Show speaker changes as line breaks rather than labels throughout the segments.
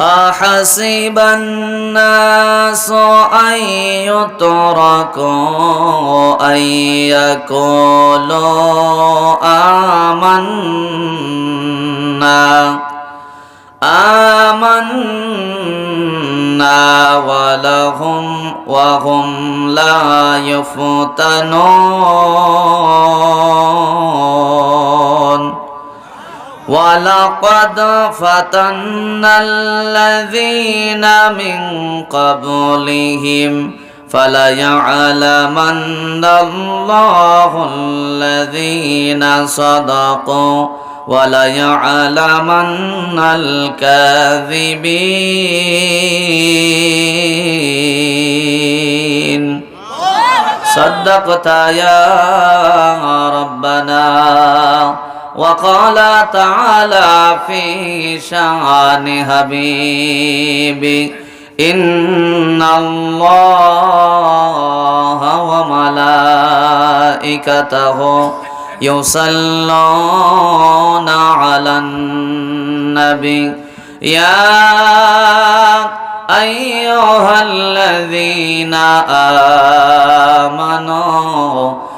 أحسب الناس أن يتركوا أن يقولوا آمنا آمنا ولهم وهم لا يفتنون ولقد فتنا الذين من قبلهم فليعلمن الله الذين صدقوا وليعلمن الكاذبين. صدقت يا وقال تعالى في شأن حبيبي إن الله وملائكته يصلون على النبي. يا أيها الذين آمنوا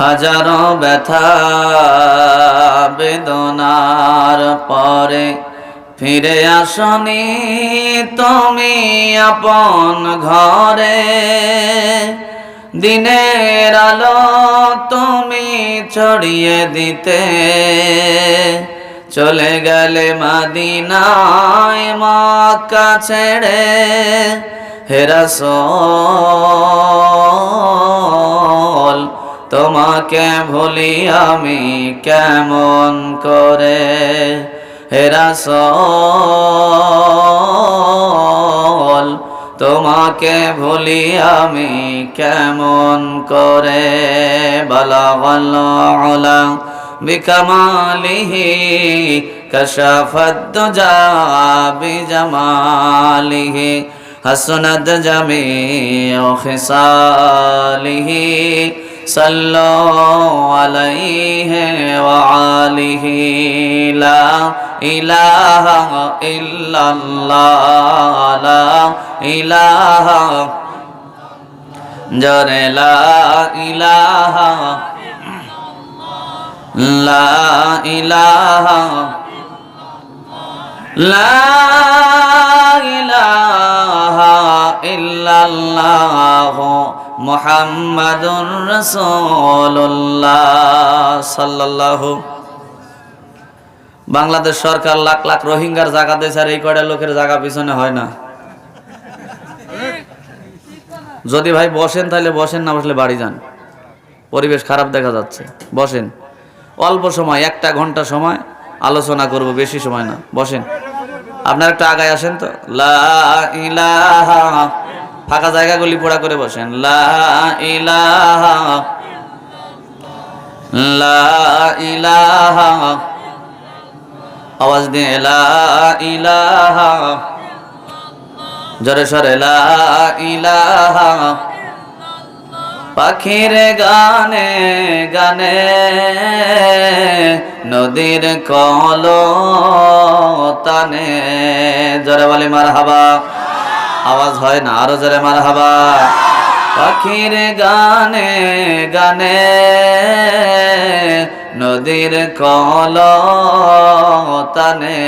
হাজারো ব্যথা, বেদনার পরে ফিরে আসনি তুমি আপন ঘরে। দিনের আলো তুমি ছড়িয়ে দিতে চলে গেলে মাদিনায় মক্কা ছেড়ে হেরাসল তোমাকে ভুলি আমি কেমন করে? হেরাস তোমাকে ভুলি আমি কেমন করে? বলা বলা বিকমালিহি কশফদ্দুজা বিজমালিহি হাসনাদ জামি ও খিসালিহি صلوا عليه وعاله لا إله إلا الله لا إله جر لا إله لا إله لا إله إلا الله মোহাম্মদুর রসল্লাহ বাংলাদেশ সরকার লাখ লাখ রোহিঙ্গার জায়গা দিয়েছে আর এই কয়টা লোকের জায়গা পিছনে হয় না। যদি ভাই বসেন তাহলে বসেন, না বসলে বাড়ি যান। পরিবেশ খারাপ দেখা যাচ্ছে। বসেন। অল্প সময়, একটা ঘণ্টা সময়, আলোচনা করব, বেশি সময় না। বসেন। আপনার একটা আগায় আসেন তো। লা ইলাহা ফাঁকা জায়গাগুলি পোড়া করে বসেন। আওয়াজ দিয়ে, লা ইলাহা। জোরে সরে পাখির গানে গানে, নদীর কল তানে জরে বলে মার হাবা আওয়াজ হয় না, আরও জরে মার হাবা পাখির গানে গানে, নদীর কল তানে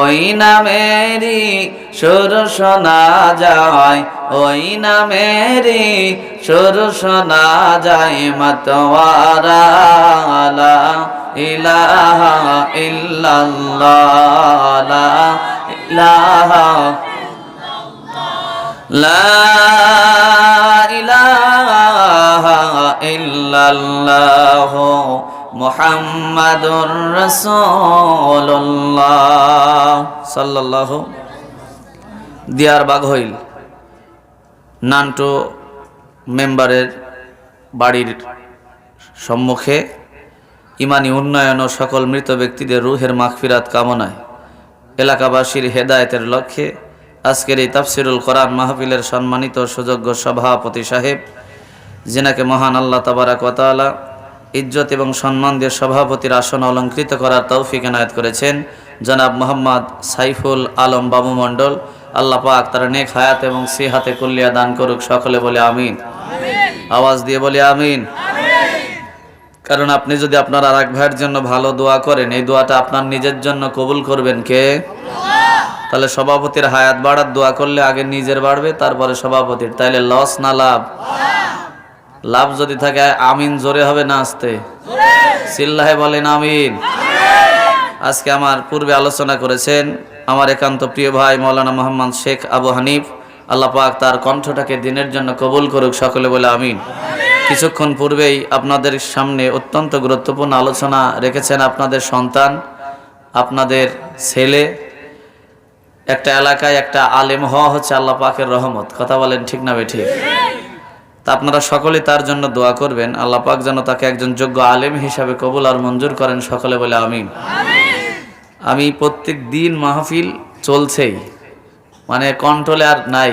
ওই নামেরি সুর শোনা যায়, ওই নামেরি সুর শোনা যায় মতওয়ারা লা ইলাহা ইলাহা ইল্লাল্লাহ মুহাম্মাদুর রাসূলুল্লাহ। সাল্লাল্লাহু। দিয়ার নান্টো মেম্বারের বাড়ির সম্মুখে ইমানি উন্নয়ন ও সকল মৃত ব্যক্তিদের রুহের মাগফিরাত কামনায় এলাকাবাসীর হেদায়েতের লক্ষ্যে আজকের এই তাফসিরুল কোরআন মাহফিলের সম্মানিত সুযোগ্য সভাপতি সাহেব যিনাকে মহান আল্লাহ তাবারাক ওয়াতালা ইজ্জত এবং সম্মান দিয়ে সভাপতির আসন অলঙ্কৃত করার তৌফিক এনায়ত করেছেন জনাব মোহাম্মদ সাইফুল আলম বাবু মণ্ডল। আল্লাহ পাক তার নেক হায়াত এবং সিহাতে কুল্লিয়া দান করুক সকলে বলে আমিন। আওয়াজ দিয়ে বলে আমিন। কারণ আপনি যদি আপনার আর এক ভাইয়ের জন্য ভালো দোয়া করেন এই দোয়াটা আপনার নিজের জন্য কবুল করবেন কে? তাহলে সভাপতির হায়াত বাড়ার দোয়া করলে আগে নিজের বাড়বে, তারপরে সভাপতির। তাইলে লস না লাভ? লাভ যদি থাকে, আমিন জোরে হবে না আসতে? সিল্লাহে বলেন আমিন। আজকে আমার পূর্বে আলোচনা করেছেন আমার একান্ত প্রিয় ভাই মৌলানা মোহাম্মদ শেখ আবু হানিফ। আল্লাহ পাক তার কণ্ঠটাকে দিনের জন্য কবুল করুক সকলে বলে আমিন। কিছুক্ষণ পূর্বেই আপনাদের সামনে অত্যন্ত গুরুত্বপূর্ণ আলোচনা রেখেছেন আপনাদের সন্তান, আপনাদের ছেলে একটা এলাকায় একটা আলেম হওয়া হচ্ছে আল্লাহ পাকের রহমত। কথা বলেন ঠিক না ঠিক তা আপনারা সকলে তার জন্য দোয়া করবেন। আল্লাহ পাক যেন তাকে একজন যোগ্য আলেম হিসাবে কবুল আর মঞ্জুর করেন সকলে বলে আমিন। আমি প্রত্যেক দিন মাহফিল চলছেই। মানে কন্ট্রোলে আর নাই।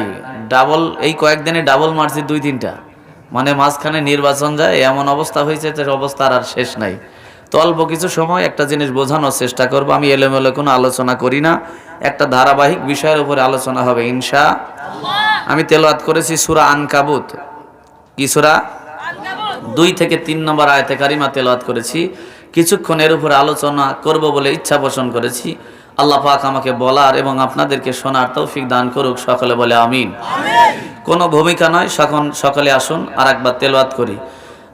ডাবল এই কয়েকদিনে ডাবল মারছি দুই তিনটা। মানে মাঝখানে নির্বাচন যায়, এমন অবস্থা হয়েছে যে অবস্থার আর শেষ নাই। তো অল্প কিছু সময় একটা জিনিস বোঝানোর চেষ্টা করব। আমি এলোমেলো কোনো আলোচনা করি না। একটা ধারাবাহিক বিষয়ের উপরে আলোচনা হবে ইনশা আমি তেলাওয়াত করেছি সুরা আনকাবুত। কি সুরা? দুই থেকে তিন নম্বর আয়তে কারিমা তেলাওয়াত করেছি। কিছুক্ষণ এর উপরে আলোচনা করব বলে ইচ্ছা পোষণ করেছি। আল্লাহ পাক আমাকে বলার এবং আপনাদেরকে শোনার তৌফিক দান করুক সকলে বলে আমিন। কোনো ভূমিকা নয় সকন সকলে আসুন আর একবার তেলাওয়াত করি।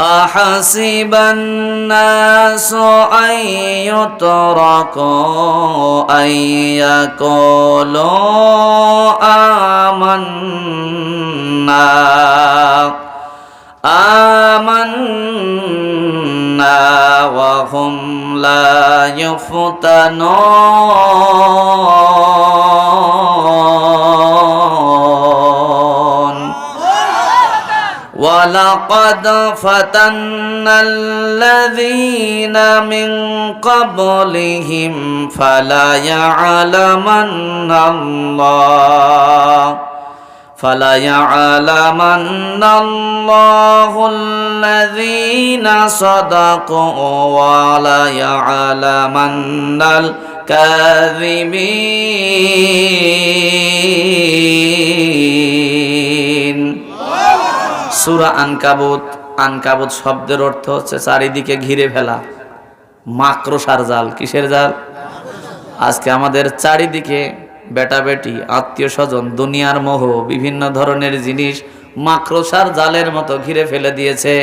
أحسب الناس أن يتركوا أن يقولوا آمنا آمنا وهم لا يفتنون ولقد فتنا الذين من قبلهم فلا يعلمن الله فلا يعلمن الله الذين صدقوا ولا يعلمن الكاذبين সুরা আনকাবুত আনকাবুত শব্দের অর্থ হচ্ছে চারিদিকে ঘিরে ফেলা। মাকড়সার জাল, কিসের জাল? আজকে আমাদের চারিদিকে বেটা বেটি আত্মীয় স্বজন দুনিয়ার মোহ, বিভিন্ন ধরনের জিনিস মাকড়সার জালের মতো ঘিরে ফেলে দিয়েছে।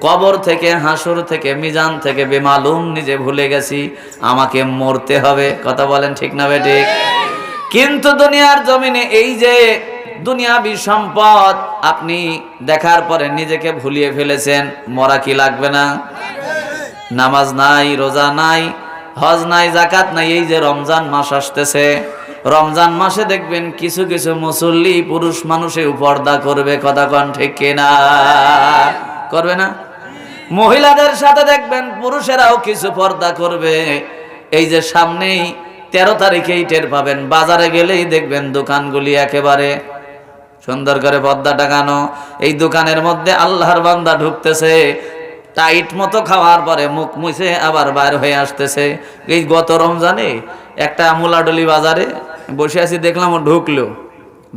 কবর থেকে, হাসুর থেকে, মিজান থেকে বেমালুম, নিজে ভুলে গেছি, আমাকে মরতে হবে। কথা বলেন ঠিক না বেঠিক কিন্তু দুনিয়ার জমিনে এই যে দুনিয়াবি সম্পদ। আপনি দেখার পরে নিজেকে ভুলিয়ে ফেলেছেন, মরা কি লাগবে না? নামাজ নাই, রোজা নাই, হজ নাই জাকাত নাই, এই যে রমজান মাস আসতেছে। রমজান মাসে দেখবেন কিছু কিছু মুসল্লি পুরুষ মানুষে পর্দা করবে, কথা কন ঠিক কিনা? করবে না? মহিলাদের সাথে দেখবেন পুরুষেরাও কিছু পর্দা করবে। এই যে সামনেই তেরো তারিখেই টের পাবেন, বাজারে গেলেই দেখবেন দোকানগুলি একেবারে সুন্দর করে পর্দা টাঙানো। এই দোকানের মধ্যে আল্লাহর বান্দা ঢুকতেছে। টাইট মতো খাওয়ার পরে মুখ মুছে আবার বাইর হয়ে আসতেছে। এই গত রমজানে একটা মুলাডলি বাজারে বসে আছি, দেখলাম ও ঢুকলো।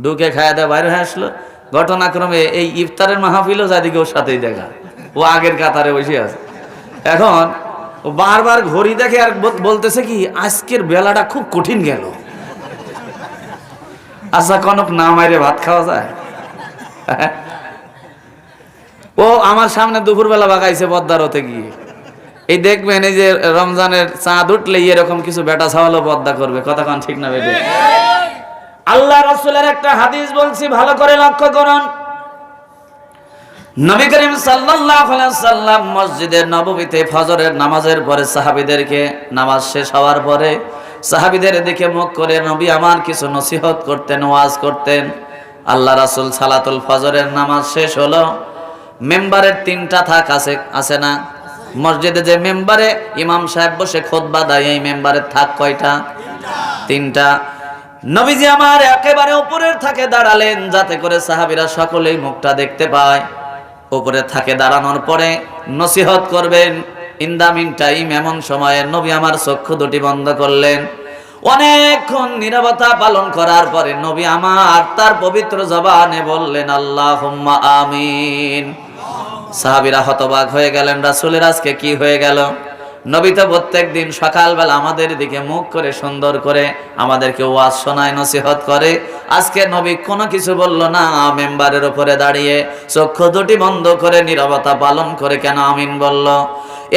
ঢুকে খাওয়া দেওয়া বাইর হয়ে আসলো। ঘটনাক্রমে এই ইফতারের মাহফিলও যাদিকে ওর সাথেই দেখা। ও আগের কাতারে বসে আছে। এখন ও বারবার ঘড়ি দেখে আর বলতেছে কি, আজকের বেলাটা খুব কঠিন গেল। আচ্ছা কনক, না মাইরে ভাত খাওয়া যায়? ও, আমার সামনে দুপুরবেলা বাগাইছে পদ্মারতে গিয়ে। এই দেখবেন, এই যে রমজানের চাঁদ উঠলে এরকম কিছু বেটা ছাওয়ালো পদ্মা করবে। কথা কান ঠিক না বেটে আল্লাহ রসুলের একটা হাদিস বলছি, ভালো করে লক্ষ্য করুন। নবী করিম সাল্লাম মসজিদের নববীতে ফজরের নামাজের পরে সাহাবীদেরকে নামাজ শেষ হওয়ার পরে সাহাবীদের দিকে মুখ করে নবী আমার কিছু নসিহত করতেন, ওয়াজ করতেন। আল্লাহ রাসুল সালাতুল ফজরের নামাজ শেষ হলো। মেম্বারের তিনটা থাক আছে আছে না? মসজিদে যে মেম্বারে ইমাম সাহেব বসে খোদবা দেয়, এই মেম্বারের থাক কয়টা? তিনটা। নবীজি আমার একেবারে উপরের থাকে দাঁড়ালেন, যাতে করে সাহাবীরা সকলেই মুখটা দেখতে পায়। উপরে থাকে দাঁড়ানোর পরে নসিহত করবেন। ইন দা মিন টাইম এমন সময়ে নবী আমার চক্ষু দুটি বন্ধ করলেন। অনেকক্ষণ নীরবতা পালন করার পরে নবী আমার তার পবিত্র জবানে বললেন আল্লাহ আমিন। সাহাবিরা হতবাক হয়ে গেলেন, রাসূলের আজকে কি হয়ে গেল? নবী তো প্রত্যেক দিন সকালবেলা আমাদের দিকে মুখ করে সুন্দর করে আমাদেরকে ওয়াজ শোনায়, নসিহত করে। আজকে নবী কোনো কিছু বলল না, মেম্বারের উপরে দাঁড়িয়ে চক্ষু দুটি বন্ধ করে নীরবতা পালন করে কেন আমিন বলল?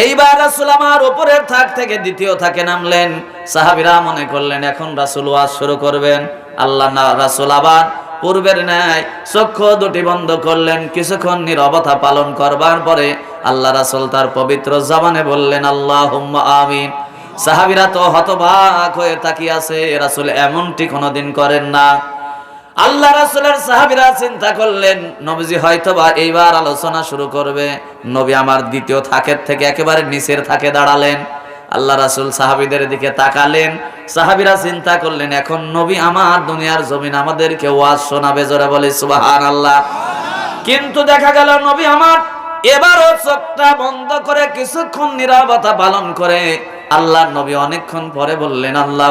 এইবার রাসূল আমার উপরের থাক থেকে দ্বিতীয় থাকে নামলেন। সাহাবিরা মনে করলেন, এখন রাসুল ওয়াজ শুরু করবেন। আল্লাহ না, রাসূল আবার পূর্বের ন্যায় চক্ষু দুটি বন্ধ করলেন, কিছুক্ষণ নিরবতা পালন করবার পরে আল্লাহ রাসুল তার পবিত্র জবানে বললেন আল্লাহ আমিন। সাহাবিরা তো হতবাক হয়ে তাকিয়ে আছে, রাসূল এমনটি কোনোদিন করেন না। আল্লাহ রাসূলের সাহাবীরা চিন্তা করলেন, নবীজি হয়তোবা এইবার আলোচনা শুরু করবে। নবী আমার দ্বিতীয় থাকের থেকে একেবারে নিচের থাকে দাঁড়ালেন। আল্লাহ রাসূল সাহাবীদের দিকে তাকালেন। সাহাবীরা চিন্তা করলেন, এখন নবী আমার দুনিয়ার জমিন আমাদেরকে ওয়াজ শোনাবে জোরে বলে সুবাহান আল্লাহ কিন্তু দেখা গেল নবী আমার এবারও চোখটা বন্ধ করে কিছুক্ষণ নীরবতা পালন করে। আল্লাহ নবী অনেকক্ষণ পরে বললেন আল্লাহ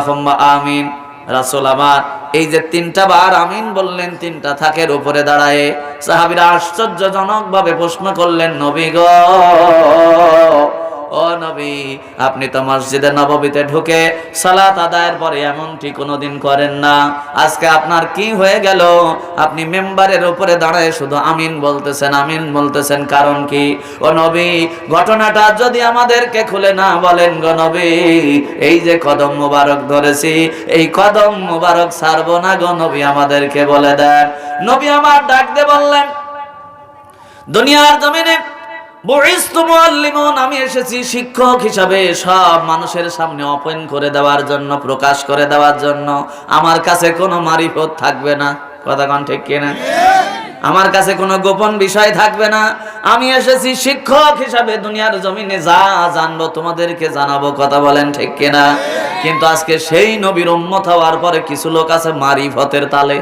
আমিন। রাসূল আমার, এই যে তিনটা বার আমিন বললেন, তিনটা থাকের উপরে দাঁড়ায় সাহাবিরা আশ্চর্যজনক ভাবে প্রশ্ন করলেন, নবী গো ও নবী, আপনি তো মসজিদে নববীতে ঢুকে সালাত আদায়ের পরে এমনটি কোনোদিন করেন না। আজকে আপনার কি হয়ে গেল? আপনি মেম্বারের উপরে দাঁড়ায় শুধু আমিন বলতেছেন আমিন বলতেছেন কারণ কি? ও নবী, ঘটনাটা যদি আমাদেরকে খুলে না বলেন গো নবী, এই যে কদম মুবারক ধরেছি, এই কদম মুবারক ছাড়বো না গো নবী, আমাদেরকে বলে দেন। নবী আমার ডাক দিয়ে বললেন, দুনিয়ার জমিনে আমি এসেছি শিক্ষক হিসাবে সব মানুষের সামনে ওপেন করে দেওয়ার জন্য, প্রকাশ করে দেওয়ার জন্য। আমার কাছে কোনো মারিফত থাকবে না। কথা কোন ঠিক কিনা? আমার কাছে কোনো গোপন বিষয় থাকবে না। আমি এসেছি শিক্ষক হিসাবে দুনিয়ার জমিনে যা জানব তোমাদেরকে জানাব, কথা বলেন ঠিক কিনা? কিন্তু আজকে সেই নবীর উম্মত হওয়ার পরে কিছু লোক আছে মারিফতের তালে।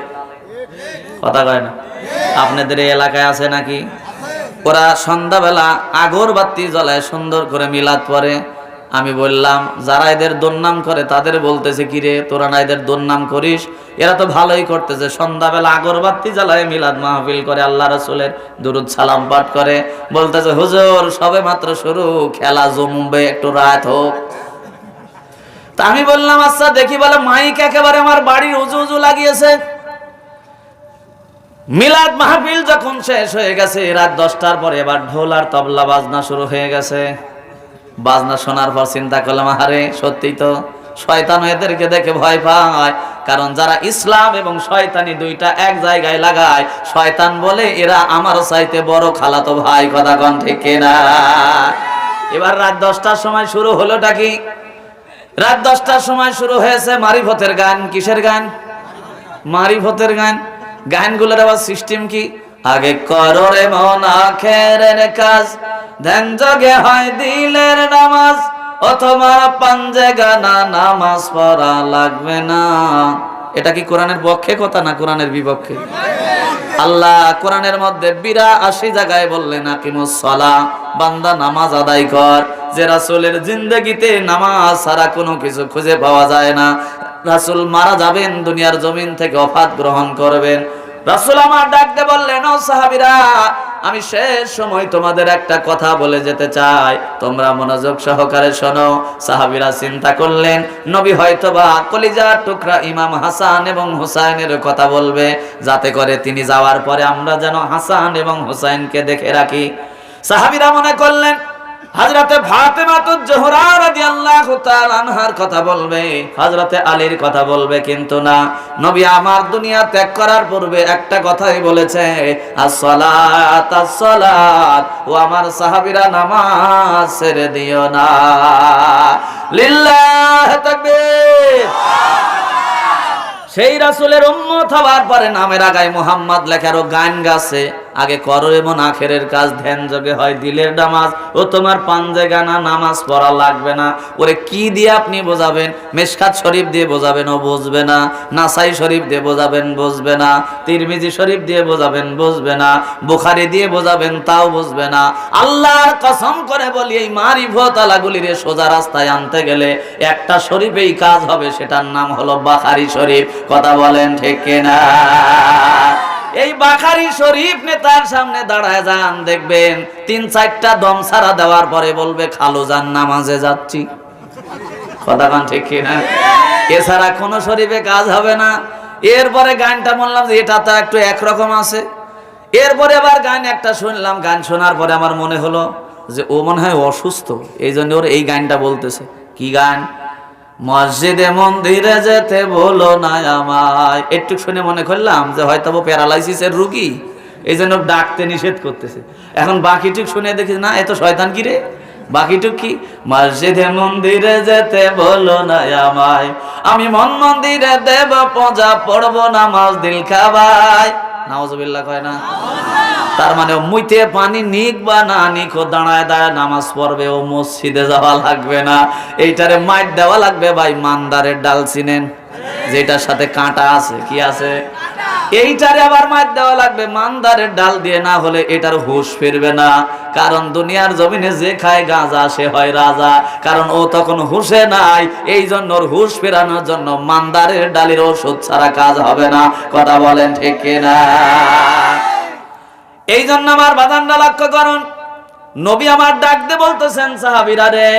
কথা কয় না? আপনাদের এই এলাকায় আছে নাকি? ওরা সন্ধ্যাবেলা আগরবাতি জ্বলায় সুন্দর করে মিলাদ পরে আমি বললাম, যারা এদের দুর্নাম করে তাদের বলতেছে কি রে? তোরা না এদের দুর্নাম করিস? এরা তো ভালোই করতেছে। সন্ধ্যাবেলা আগরবাতি জ্বালায় মিলাদ মাহফিল করে, আল্লাহ রসুলের দুরুদ সালাম পাঠ করে। বলতেছে, হুজুর, সবে মাত্র শুরু, খেলা জমবে, একটু রাত হোক। তা আমি বললাম আচ্ছা দেখি বলে মাইক একেবারে আমার বাড়ির উজু উজু লাগিয়েছে। মিলাদ মাহফিল যখন শেষ হয়ে গেছে, রাত দশটার পরে এবার ঢোল আর তবলা বাজনা শুরু হয়ে গেছে। বাজনা শোনার পর চিন্তা করলাম আরে সত্যি তো শয়তান এদেরকে দেখে ভয় পায়। কারণ যারা ইসলাম এবং শয়তানি দুইটা এক জায়গায় লাগায়, শয়তান বলে এরা আমার চাইতে বড় খালাতো ভাই, কথা কন ঠিক না এবার রাত দশটার সময় শুরু হলোটা কি? রাত দশটার সময় শুরু হয়েছে মারিফতের গান। কিসের গান? মারিফতের গান। গানগুলোর আবার সিস্টেম কি? আগে করো রে মন আখেরের কাজ, ধ্যান জগে হয় দিলের নামাজ, অথবা পাঞ্জে গানা নামাজ পড়া লাগবে না। এটা কি কোরআনের পক্ষে কথা না কোরআনের বিপক্ষে? আল্লাহ কোরআনের মধ্যে বিরা আশি জায়গায় বললেন আকিমুসলা বান্দা নামাজ আদায় কর। যে রাসূলের জিন্দগিতে নামাজ ছাড়া কোনো কিছু খুঁজে পাওয়া যায় না। রাসূল মারা যাবেন, দুনিয়ার জমিন থেকে অফাত গ্রহণ করবেন। রাসূল আমার ডাকতে বললেন, ও সাহাবীরা আমি শেষ সময় তোমাদের একটা কথা বলে যেতে চাই। তোমরা মনোযোগ সহকারে শোনো। সাহাবিরা চিন্তা করলেন, নবী হয়তোবা কলিজার টুকরা ইমাম হাসান এবং হুসাইনের কথা বলবে, যাতে করে তিনি যাওয়ার পরে আমরা যেন হাসান এবং হুসাইনকে দেখে রাখি। সাহাবিরা মনে করলেন, হযরতে ফাতেমাতুজ জোহরা রাদিয়াল্লাহু তাআলা আনহার কথা বলবে, হযরতে আলীর কথা বলবে কিন্তু না। নবী আমার দুনিয়া ত্যাগ করার পূর্বে একটা কথাই বলেছে ও আমার সাহাবীরা নামাজ ছেড়ে দিও না। সেই রাসূলের উম্মত হওয়ার পরে নামের আগায় মোহাম্মদ লেখারও গান গাছে। আগে করো এমন আখেরের কাজ ধ্যান যোগে হয়, দিলের নামাজ। ও তোমার পাঞ্জে গানা নামাজ পড়া লাগবে না। ওরে কি দিয়ে আপনি বোঝাবেন? মেশকাত শরীফ দিয়ে বোঝাবেন, ও বুঝবে না। নাসাই শরীফ দিয়ে বোঝাবেন, বুঝবে না। তিরমিজি শরীফ দিয়ে বোঝাবেন, বুঝবে না। বুখারি দিয়ে বোঝাবেন, তাও বুঝবে না। আল্লাহর কসম করে বলি, এই মারিফত আলাগুলির সোজা রাস্তায় আনতে গেলে একটা শরীফেই কাজ হবে, সেটার নাম হলো বাখারি শরীফ। কথা বলেন ঠিক কিনা? এই বাখারি শরীফ নেতার সামনে দাঁড়ায় যান, দেখবেন তিন চারটা দম সারা দেওয়ার পরে বলবে, খালো যান, নামাজে যাচ্ছি। কথা কান ঠিক কিনা? এছাড়া কোনো শরীফে কাজ হবে না। এরপরে গানটা বললাম যে এটা তো একটু একরকম আছে। এরপরে আবার গান একটা শুনলাম, গান শোনার পরে আমার মনে হলো যে ও মনে হয় অসুস্থ এই জন্য ওর এই গানটা বলতেছে। কি গান? মসজিদে মন্দিরে যেতে বলো না আমায়। একটু শুনে মনে করলাম যে হয়তো প্যারালাইসিসের রুগী, এই জন্য ডাকতে নিষেধ করতেছে। এখন বাকিটুক শুনে দেখি, না এত শয়তান কি রে? বাকিটুক কি? মসজিদে মন্দিরে যেতে বলো না আমায়। আমি মন মন্দিরে দেব, পূজা পড়ব নামাজ, দিল খাবাই নাওজবিল্লাহ কয় না। তার মানে মুইতে পানি নিক বা না নিক দাঁড়ায় দাঁড়ায় নামাজ পড়বে, ও মসজিদে যাওয়া লাগবে না। এইটারে মাইট দেওয়া লাগবে ভাই, মান্দারের ডাল চিনেন। যেটার সাথে কাঁটা আছে, কি আছে? এইটারে আবার মাইট দেওয়া লাগবে, মান্দারের ডাল দিয়ে না হলে এটার হুশ ফিরবে না। কারণ দুনিয়ার জমিনে যে খায় গাঁজা, সে হয় রাজা। কারণ ও তখন হুশে নাই। এই জন্য ওর হুশ ফেরানোর জন্য মান্দারের ডালের ওষুধ ছাড়া কাজ হবে না। কথা বলেন ঠিক কিনা? এই জন্য আমার বাদানটা লক্ষ্য করুন, নবী আমার ডাক দিয়ে বলতেছেন, সাহাবিরা রে,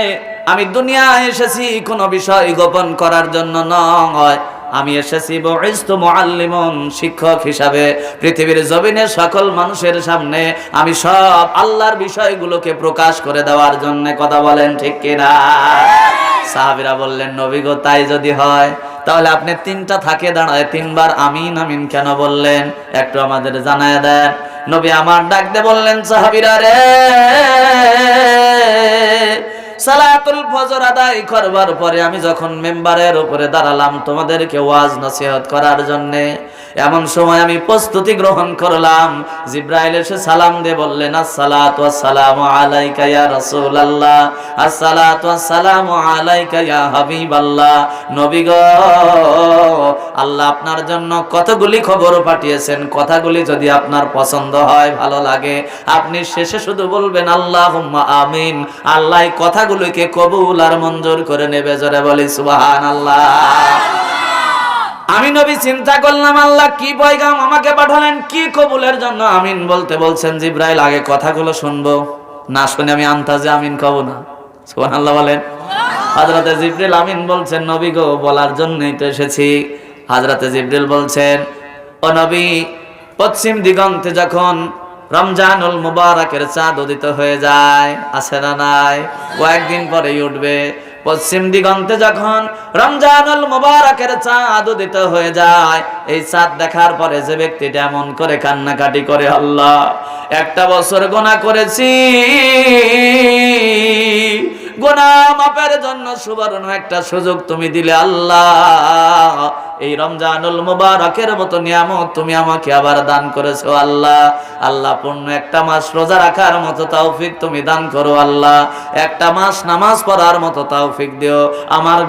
আমি দুনিয়া এসেছি, কোনো বিষয় গোপন করার জন্য নয়। আমি এসেছি বইস্তু মুআল্লিমুন শিক্ষক হিসাবে। পৃথিবীর জমিনের সকল মানুষের সামনে আমি সব আল্লাহর বিষয়গুলোকে প্রকাশ করে দেওয়ার জন্য কথা বলেন, ঠিক কিনা? সাহাবিরা বললেন, নবী গো, তাই যদি হয়, তাহলে আপনি তিনটা থাকে দাঁড়ায়, তিনবার আমিন আমিন কেন বললেন? একটু আমাদের জানায় দেন। নবী আমার ডাকতে বললেন, সাহাবিরা রে সালাতুল ফজর আদায় করবার পরে আমি যখন মেম্বারের উপরে দাঁড়ালাম তোমাদেরকে ওয়াজ নসিহত করার জন্য, এমন সময় আমি প্রস্তুতি গ্রহণ করলাম। জিব্রাইল এসে সালাম দিয়ে বললেন, আসসালাতু আসসালামু আলাইকা ইয়া রাসূলুল্লাহ, আসসালাতু আসসালামু আলাইকা ইয়া হাবিবাল্লাহ। নবী গো, আল্লাহ আপনার জন্য কতগুলি খবর পাঠিয়েছেন, কথাগুলি যদি আপনার পছন্দ হয়, ভালো লাগে। আপনি শেষে শুধু বলবেন, আল্লাহুম্মা আমিন। আল্লাহ এই কথাগুলিকে কবুল আর মঞ্জুর করে নেবে, জোরে বলি, সুবহানাল্লাহ। আমি নবী চিন্তা করলাম, আল্লাহ কি পয়গাম আমাকে পাঠালেন, কি কবুলের জন্য? আমিন বলতে বলছেন জিব্রাইল, আগে কথাগুলো শুনব। না শুনে আমি আন্তাজে আমিন কব না। সুবহানাল্লাহ বলেন। হাজরাতে জিব্রিল আমিন বলছেন, নবী গো, বলার জন্যই তো এসেছি। হাজরাতে জিব্রিল বলছেন, ও নবী, পশ্চিম দিগন্তে যখন রমজানুল মুবারকের চাঁদ উদিত হয়ে যায়, আছে না নাই? কয়েকদিন পরেই উঠবে। পশ্চিম দিগন্তে যখন রমজানুল মুবারকের চাঁদ উদিত হয়ে যায়, এই চাঁদ দেখার পরে যে ব্যক্তিটা এমন করে কান্নাকাটি করে, আল্লাহ, একটা বছর গোনা করেছি গোনা মাপের জন্য সুবর্ণ একটা সুযোগ তুমি দিলে আল্লাহ। এই রমজানুল মুবারকের মতো নিয়ামত তুমি আমাকে আবার দান করেছ আল্লাহ। আল্লাহ, পূর্ণ একটা মাস রোজা রাখার মতো তৌফিক তুমি দান করো আল্লাহ। একটা মাস নামাজ পড়ার মতো তৌফিক দিও। আমার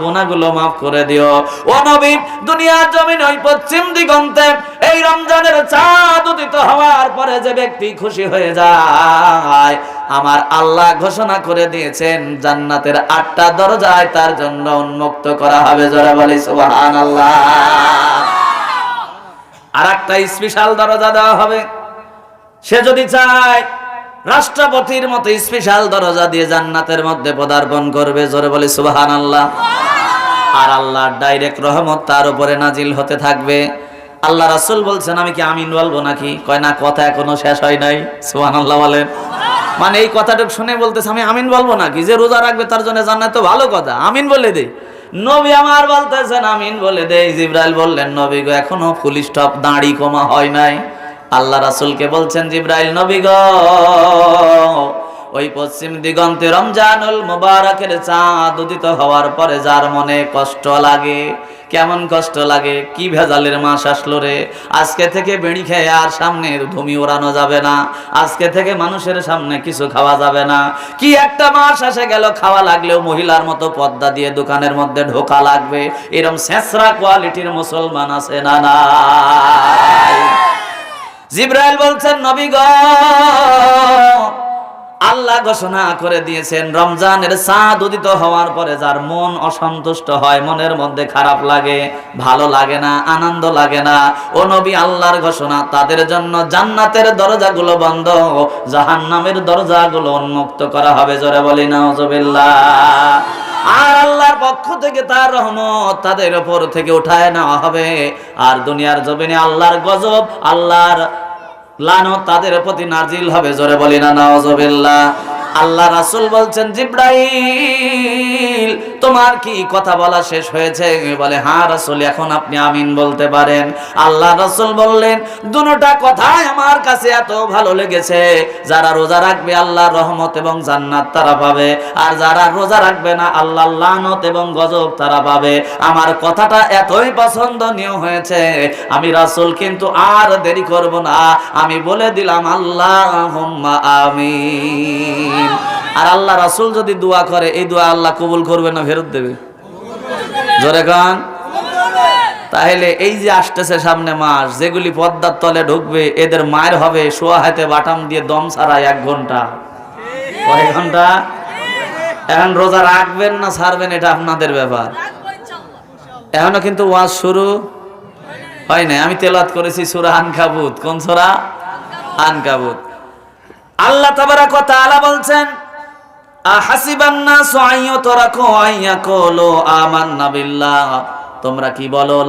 মাফ করে দিও। ও নবী, দুনিয়ার জমিন ওই পশ্চিম দিগন্তে এই রমজানের চাঁদ উদিত হওয়ার পরে যে ব্যক্তি খুশি হয়ে যায় আমার আল্লাহ ঘোষণা করে দিয়েছেন, জান্নাতের আটটা দরজায় তার জন্য উন্মুক্ত করা হবে। জোরে বলি, সুবহানাল্লাহ। আর একটা স্পেশাল দরজা দেওয়া হবে। সে যদি চায়, রাষ্ট্রপতির মতো স্পেশাল দরজা দিয়ে জান্নাতের মধ্যে পদার্পণ করবে। জোরে বলে সুবাহান আল্লাহ আর আল্লাহর ডাইরেক্ট রহমত তার উপরে নাজিল হতে থাকবে। আল্লাহ রাসুল বলছেন, আমি কি আমিন বলব নাকি? কয়, না, কথা এখনও শেষ হয় নাই। সুবহান আল্লাহ বলেন। মানে এই কথাটুকু শুনে বলতেছে, আমি আমিন বলব নাকি যে রোজা রাখবে তার জন্য জান্নাত তো ভালো কথা, আমিন বলে দেই নবী আমার বলতেছেন, আমিন বলে দেই জিব্রাইল বললেন, নবী গো, এখনও ফুল স্টপ, দাঁড়ি কমা হয় নাই। আল্লাহ রাসূলকে বলছেন, জিব্রাইল, নবী গো, ওই পশ্চিম দিগন্তে রমজানুল মুবারকের চাঁদ উদিত হওয়ার পরে যার মনে কষ্ট লাগে কেমন কষ্ট লাগে, কি ভেজালের মাস আসলো রে? আজকে থেকে বেড়ি খেয়ে আর সামনে ধুমি ওড়ানো যাবে না। আজকে থেকে মানুষের সামনে কিছু খাওয়া যাবে না। কি একটা মাস আসে গেল, খাওয়া লাগলেও মহিলার মতো পর্দা দিয়ে দোকানের মধ্যে ঢোকা লাগবে। এরম শেষরা কোয়ালিটির মুসলমান আছে না না জিব্রাইল বলছেন, নবী গো আল্লাহ ঘোষণা করে দিয়েছেন, রমজানের চাঁদ উদিত হওয়ার পরে যার মন অসন্তুষ্ট হয়, মনের মধ্যে খারাপ লাগে, ভালো লাগে না, আনন্দ লাগে না, ও নবী আল্লাহর ঘোষণা, তাদের জন্য জান্নাতের দরজাগুলো বন্ধ, জাহান্নামের দরজাগুলো উন্মুক্ত করা হবে, জোরে বলি না আর আল্লাহর পক্ষ থেকে তার রহমত তাদের উপর থেকে উঠায় নেওয়া হবে। আর দুনিয়ার জমিনে আল্লাহর গজব, আল্লাহর লানত তাদের প্রতি নাজিল হবে জোরে বলি না নওয়াজবিল্লাহ আল্লাহ রাসূল বলছেন, জিব্রাইল, তোমার কি কথা বলা শেষ হয়েছে? বলে হ্যাঁ রাসুল, এখন আপনি আমিন বলতে পারেন। আল্লাহ রাসূল বললেন দুটোটা কথাই আমার কাছে এত ভালো লেগেছে। যারা রোজা রাখবে, আল্লাহর রহমত এবং জান্নাত তারা পাবে। আর যারা রোজা রাখবে না, আল্লাহর লানত এবং গজব তারা পাবে। আমার কথাটা এতই পছন্দনীয় হয়েছে। আমি রাসুল, কিন্তু আর দেরি করব না। আমি বলে দিলাম আল্লাহ আমিন। আর আল্লাহ রাসূল যদি দোয়া করে, এই দোয়া আল্লাহ কবুল করবে না ফেরত দেবে? জোরে গান তাহলে এই যে আসতেছে সামনে মাস, যেগুলি পদ্মার তলে ঢুকবে, এদের মায়ের হবে শোয়া হাতে বাটাম দিয়ে দম ছাড়া এক ঘণ্টা। কয় ঘণ্টা? এখন রোজা রাখবেন না ছাড়বেন, এটা আপনাদের ব্যাপার। এখনও কিন্তু ওয়াজ শুরু হয় নাই। আমি তেলাত করেছি সুরা আনকাবুত। কোন সুরা? আনকাবুত। আল্লাহ তাবারাক ওয়া তাআলা বলছেন তোমরা কি বলো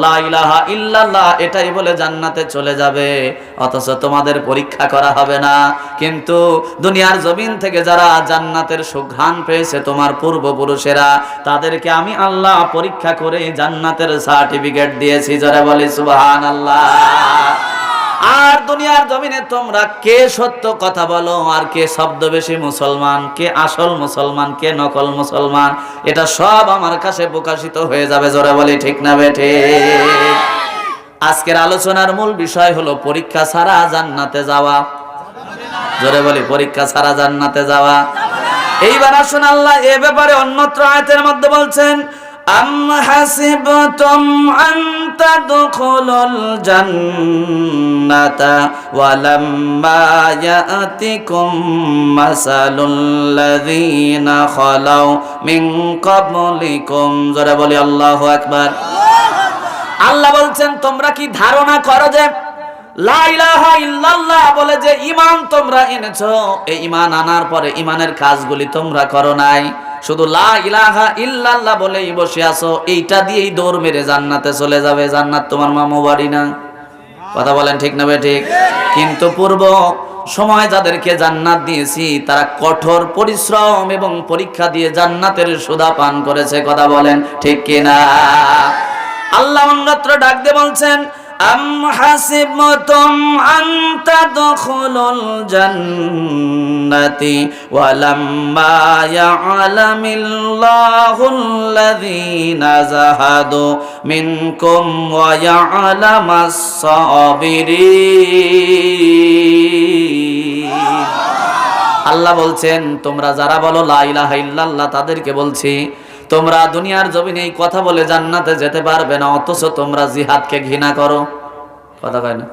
এটাই বলে জান্নাতে চলে যাবে। অথচ তোমাদের পরীক্ষা করা হবে না। কিন্তু দুনিয়ার জমিন থেকে যারা জান্নাতের সুঘ্রাণ পেয়েছে, তোমার পূর্বপুরুষেরা, তাদেরকে আমি আল্লাহ পরীক্ষা করে জান্নাতের সার্টিফিকেট দিয়েছি। যারা বলে, সুবহানাল্লাহ। আর দুনিয়ার জমিনে তোমরা কে সত্য কথা বলো? আর কে শব্দ বেশি মুসলমান? কে আসল মুসলমান? কে নকল মুসলমান? এটা সব আমার কাছে প্রকাশিত হয়ে যাবে, জোরে বলি, ঠিক না বেঠে আজকের আলোচনার মূল বিষয় হলো পরীক্ষা ছাড়া জান্নাতে যাওয়া। জোরে বলি, পরীক্ষা ছাড়া জান্নাতে যাওয়া। এইবার আসুন, আল্লাহ এ ব্যাপারে অন্যত্র আয়তের মধ্যে বলছেন أم حسبتم أن تدخلوا الجنة ولما يأتكم مثل الذين خلوا من قبلكم জোরে বলি আল্লাহু আকবার আল্লাহ বলছেন তোমরা কি ধারণা করো যে লা ইলাহা ইল্লাল্লাহ বলে যে ঈমান তোমরা এনেছো এই ঈমান আনার পরে ঈমানের কাজগুলি তোমরা করো নাই শুধু লা ইলাহা ইল্লাল্লাহ বলেই বসে আছো, এইটা দিয়েই দৌড় মেরে জান্নাতে চলে যাবে, জান্নাত তোমার মামু বাড়ি না। কথা বলেন ঠিক না ঠিক? কিন্তু পূর্ব সময় যাদেরকে জান্নাত দিয়েছি, তারা কঠোর পরিশ্রম এবং পরীক্ষা দিয়ে জান্নাতের সুদা পান করেছে, কথা বলেন ঠিক কিনা? আল্লাহ অন্যত্র ডাক দিয়ে বলছেন أم حسبتم أن تدخلوا الجنة ولما يعلم الله الذين زهدوا منكم ويعلم الصابرين আল্লাহ বলছেন তোমরা যারা বলো লা ইলাহা ইল্লাল্লাহ তাদেরকে বলছি তোমরা দুনিয়ার জমিনে এই কথা বলে জান্নাতে যেতে পারবে না, অথচ তোমরা জিহাদকে ঘৃণা করো। কথা কয় না?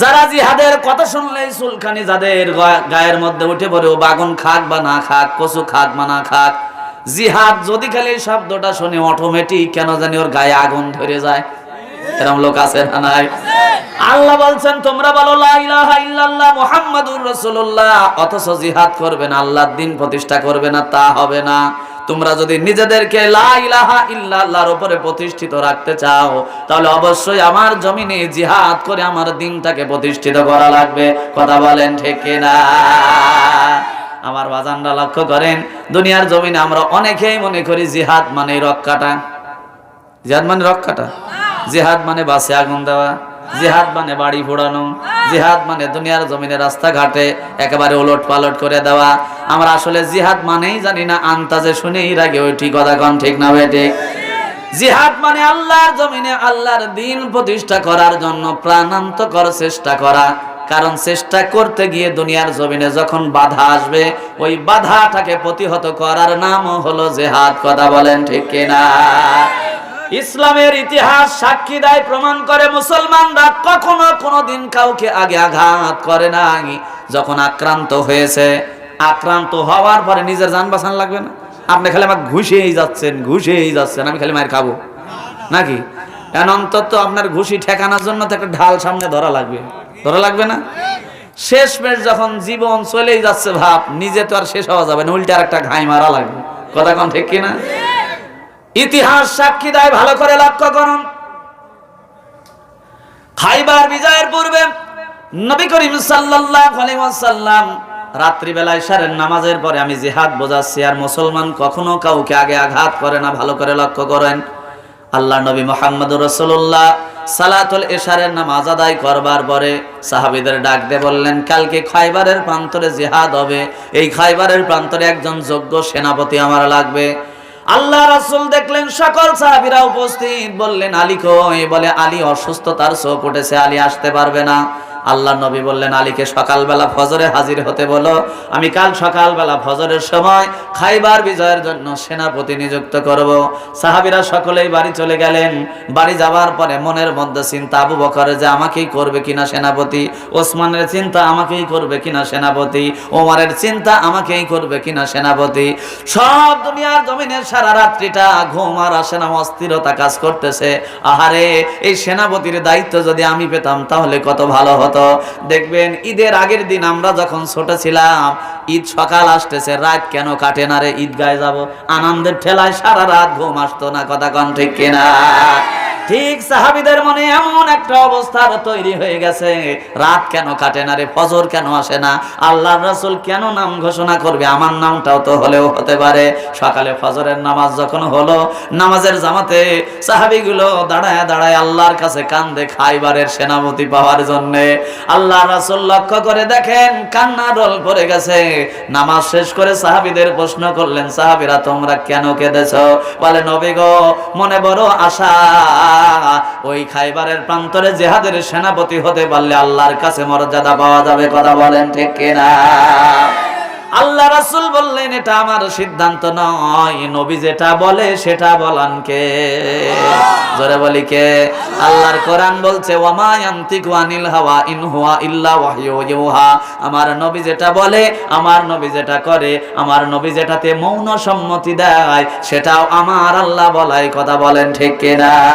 যারা জিহাদের কথা শুনলেই চুলখানি যাদের গায়ের মধ্যে উঠে পড়ে, ও বাগুন খাক বা না খাক, কচু খাক বা না খাক, জিহাদ যদি খালি শব্দটা শুনে অটোমেটিক কেন জানি ওর গায়ে আগুন ধরে যায়। এরকম লোক আছে না নাই? আল্লাহ বলছেন, তোমরা বলো, লা ইলাহা ইল্লাল্লাহ মুহাম্মাদুর রাসূলুল্লাহ। অথচ জিহাদ করবে না, আল্লাহর দিন প্রতিষ্ঠা করবে না, তা হবে না। তোমরা যদি নিজেদেরকে ইল্লাল্লাহর উপরে প্রতিষ্ঠিত রাখতে চাও, তাহলে অবশ্যই আমার জমিনে জিহাদ করে আমার দিনটাকে প্রতিষ্ঠিত করা লাগবে। কথা বলেন ঠিক না আমার বাজানরা লক্ষ্য করেন, দুনিয়ার জমিনে আমরা অনেকেই মনে করি জিহাদ মানে রক্ষাটা। জিহাদ মানে রক্ষাটা? জিহাদ মানে বাসে আগুন দেওয়া। জিহাদ মানে বাড়ি ফোড়ানো জিহাদ মানে দুনিয়ার জমিনে রাস্তাঘাটে একেবারে ওলট পালট করে দেওয়া। আমরা আসলে জিহাদ মানেই জানি না, আন্তাজে শুনেই রাগে ওই ঠিক কথা কন ঠিক না বেটে জিহাদ মানে আল্লাহর জমিনে আল্লাহর দিন প্রতিষ্ঠা করার জন্য প্রাণান্তকর চেষ্টা করা। কারণ চেষ্টা করতে গিয়ে দুনিয়ার জমিনে যখন বাধা আসবে, ওই বাধাটাকে প্রতিহত করার নাম হলো জেহাদ, কথা বলেন ঠিক কিনা? ইসলামের ইতিহাস সাক্ষী দেয়, প্রমাণ করে মুসলমানরা কখনো কোনোদিন কাউকে আগে আঘাত করে নাই। যখন আক্রান্ত হয়েছে, আক্রান্ত হওয়ার পরে নিজের যান বাঁচান লাগবে না। আপনি খালি আমার ঘুষেই যাচ্ছেন ঘুষেই যাচ্ছেন, আমি খালি মায়ের খাব। নাকি? এখন অন্তত আপনার ঘুষি ঠেকানোর জন্য তো একটা ঢাল সামনে ধরা লাগবে। ধরা লাগবে না? শেষ মেশ যখন জীবন চলেই যাচ্ছে ভাব, নিজে তো আর শেষ হওয়া যাবে না, উল্টে আর একটা ঘাই মারা লাগবে। কথা কন ঠিক কিনা? ইতিহাস সাক্ষী দেয়, ভালো করে লক্ষ্য করুন। খাইবার বিজয়ের পূর্বে নবী করিম সাল্লাল্লাহু আলাইহি ওয়াসাল্লাম রাত্রিবেলায় সারের নামাজের পরে আমি জিহাদ বোঝাচ্ছি, আর মুসলমান কখনো কাউকে আগে আঘাত করে না, ভালো করে লক্ষ্য করেন। আল্লাহ নবী মোহাম্মদ রসুল্লাহ সালাতুল এশারের নামাজ আদায় করবার পরে সাহাবিদের ডাক দিয়ে বললেন, কালকে খাইবারের প্রান্তরে জিহাদ হবে। এই খাইবারের প্রান্তরে একজন যোগ্য সেনাপতি আমার লাগবে। আল্লাহ রাসুল দেখলেন, সকল সাহাবিরা উপস্থিত। বললেন, আলী কই? বলে, আলী অসুস্থ তার চোখ উঠেছে, আলী আসতে পারবে না। আল্লাহ নবী বললেন, আলীকে সকালবেলা ফজরে হাজির হতে বলো। আমি কাল সকালবেলা ফজরের সময় খাইবার বিজয়ের জন্য সেনাপতি নিযুক্ত করব। সাহাবীরা সকলেই বাড়ি চলে গেলেন। বাড়ি যাওয়ার পরে মনের মধ্যে চিন্তা, আবু বকরের যে আমাকেই করবে কিনা সেনাপতি, ওসমানের চিন্তা আমাকেই করবে কিনা সেনাপতি, ওমারের চিন্তা আমাকেই করবে কিনা সেনাপতি। সব দুনিয়ার জমিনের সারা রাত্রিটা ঘুম আর আসে না, অস্থিরতা কাজ করতেছে। আহারে, এই সেনাপতির দায়িত্ব যদি আমি পেতাম, তাহলে কত ভালো হতো। দেখবেন, ঈদের আগের দিন আমরা যখন ছোট ছিলাম, ঈদ সকাল আসতেছে, রাত কেন কাটে না রে? ঈদ গায়ে যাব। আনন্দের ঠেলায় সারা রাত ঘুম আসতো না, কথা কন ঠিক কিনা? ঠিক সাহাবিদের মনে এমন একটা অবস্থা তৈরি হয়ে গেছে। রাত কেন কাটে না রে, ফজর কেন আসে না? আল্লাহ রাসূল কেন নাম ঘোষণা করবে? আমার নামটাও তো হলেও হতে পারে। সকালে ফজরের নামাজ যখন হলো, নামাজের জামাতে সাহাবিগুলো দাঁড়ায় দাঁড়ায় আল্লাহর কাছে কান্দে খাইবারের সেনাপতি পাওয়ার জন্য। আল্লাহ রাসূল লক্ষ্য করে দেখেন কান্না রোল পড়ে গেছে। নামাজ শেষ করে সাহাবিদের প্রশ্ন করলেন, সাহাবিরা, তোমরা কেন কেঁদেছো? বলে, নবী মনে বড় আশা। ওই খাইবারের প্রান্তরে জেহাদের সেনাপতি হতে পারলে আল্লাহর কাছে মর্যাদা পাওয়া যাবে, কথা বলেন ঠিক কিনা? আল্লাহ রাসূল বললেন, এটা আমার সিদ্ধান্ত নয়। নবী যেটা বলে, সেটা বলান কে? জোরে বলি কে? আল্লাহর কোরআন বলছে হাওয়া ইন হুয়া ইল্লা ইউহা। আমার নবী যেটা বলে, আমার নবী যেটা করে, আমার নবী যেটাতে মৌন সম্মতি দেয়, সেটাও আমার আল্লাহ বলাই, কথা বলেন ঠিক কিনা?